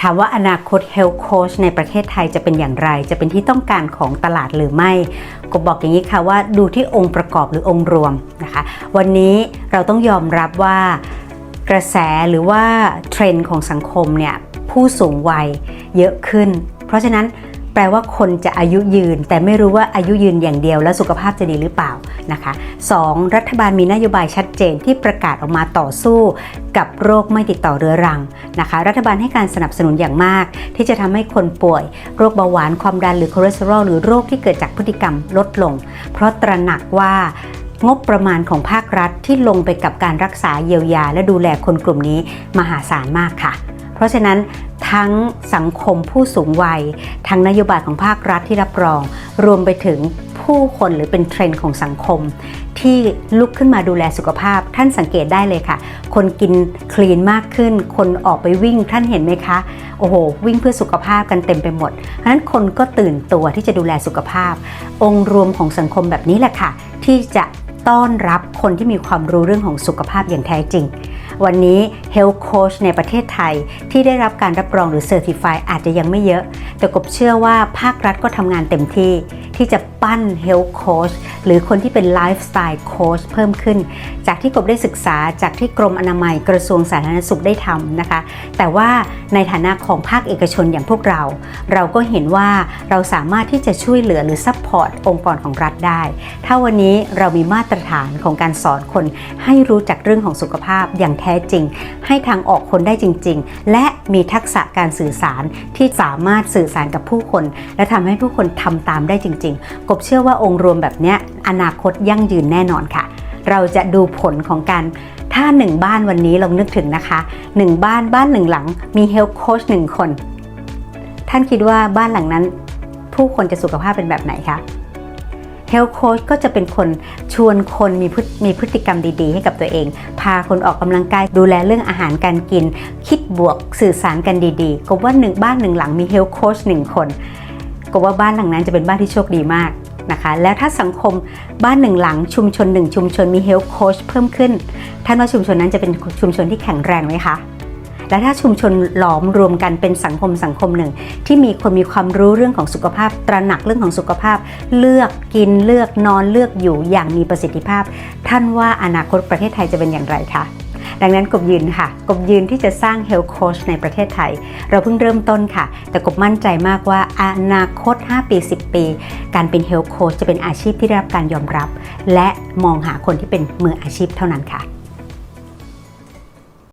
ถามว่าอนาคต Health Coach ในประเทศไทยจะเป็นอย่างไร จะเป็นที่ต้องการของตลาดหรือไม่ก็บอกอย่างนี้ค่ะว่าดูที่องค์ประกอบหรือองค์รวมนะคะ วันนี้เราต้องยอมรับว่ากระแสหรือว่าเทรนด์ของสังคมเนี่ยผู้สูงวัยเยอะขึ้น เพราะฉะนั้น แปลว่าคนจะอายุยืน แต่ไม่รู้ว่าอายุยืนอย่างเดียว แล้วสุขภาพจะดีหรือเปล่านะคะ 2. รัฐบาลมีนโยบายชัดเจนที่ประกาศออกมาต่อสู้กับโรคไม่ติดต่อเรื้อรังนะคะ รัฐบาลให้การสนับสนุนอย่างมาก ที่จะทำให้คนป่วย โรคเบาหวานความดันหรือคอเลสเตอรอลหรือโรคที่เกิดจากพฤติกรรมลดลง เพราะตระหนักว่างบประมาณของภาครัฐที่ลงไปกับการรักษาเยียวยา และดูแลคนกลุ่มนี้มหาศาลมากค่ะ เพราะฉะนั้น ทั้งสังคมผู้สูงวัย ทั้งนโยบายของภาครัฐที่รับรอง รวมไปถึงผู้คนหรือเป็นเทรนด์ของสังคม ที่ลุกขึ้นมาดูแลสุขภาพ ท่านสังเกตได้เลยค่ะ คนกินคลีนมากขึ้น คนออกไปวิ่งท่านเห็นไหมคะ โอ้โห วิ่งเพื่อสุขภาพกันเต็มไปหมดเพราะฉะนั้นคนก็ตื่นตัวที่จะดูแลสุขภาพ องค์รวมของสังคมแบบนี้แหละค่ะ ที่จะต้อนรับคนที่มีความรู้เรื่องของสุขภาพอย่างแท้จริง วันนี้ Health Coach ในประเทศไทย ที่ได้รับการรับรองหรือ Certify อาจจะยังไม่เยอะ แต่กบเชื่อว่าภาครัฐก็ทำงานเต็มที่ ที่จะปั้น Health Coach หรือคนที่เป็น Lifestyle Coach เพิ่มขึ้น จากที่กบได้ศึกษาจากที่กรมอนามัยกระทรวงสาธารณสุขได้ทำนะคะ แต่ว่าในฐานะของภาคเอกชนอย่างพวกเรา เราก็เห็นว่าเราสามารถที่จะช่วยเหลือหรือซัพพอร์ตองค์กรของรัฐได้ ถ้าวันนี้เรามีมาตรฐานของการสอนคนให้รู้จักเรื่องของสุขภาพอย่างแท้จริง ให้ทางออกคนได้จริง ๆ และมีทักษะการสื่อสารที่สามารถสื่อสารกับผู้คน และทำให้ผู้คนทำตามได้จริง ๆ กบเชื่อว่าองค์รวมแบบนี้อนาคตยั่งยืนแน่นอนค่ะ เราจะดูผลของการถ้าหนึ่งบ้านวันนี้ลองนึกถึงนะคะหนึ่งบ้านบ้านหนึ่งหลัง มีเฮลท์โค้ชหนึ่งคน ท่านคิดว่าบ้านหลังนั้น ผู้คนจะสุขภาพเป็นแบบไหนคะ เฮลโค้ชก็จะเป็นคนชวนคนมีพฤมีพฤติกรรมดีๆ ให้กับตัวเอง พาคนออกกำลังกายดูแลเรื่องอาหารการกิน คิดบวกสื่อสารกันดีๆก็ว่าหนึ่งบ้านหนึ่งหลังมีเฮลโค้ชหนึ่งคนก็ว่าบ้านหลังนั้นจะเป็นบ้านที่โชคดีมากนะคะแล้วถ้าสังคมบ้านหนึ่งหลังชุมชนหนึ่งชุมชนมีเฮลท์โค้ชเพิ่มขึ้น ท่านว่าชุมชนนั้นจะเป็นชุมชนที่แข็งแรงไหมคะ และถ้าชุมชนหลอมรวมกันเป็นสังคมสังคมหนึ่ง ที่มีคนมีความรู้เรื่องของสุขภาพ ตระหนักเรื่องของสุขภาพ เลือกกินเลือกนอนเลือกอยู่อย่างมีประสิทธิภาพ ท่านว่าอนาคตประเทศไทยจะเป็นอย่างไรคะดังนั้นกบยืนค่ะ กบยืนที่จะสร้าง Health Coach ในประเทศไทย เราเพิ่งเริ่มต้นค่ะ แต่กบมั่นใจมากว่าอนาคต 5 ปี 10 ปี การเป็น Health Coach จะเป็นอาชีพที่ได้รับการยอมรับ และมองหาคนที่เป็นมืออาชีพเท่านั้นค่ะ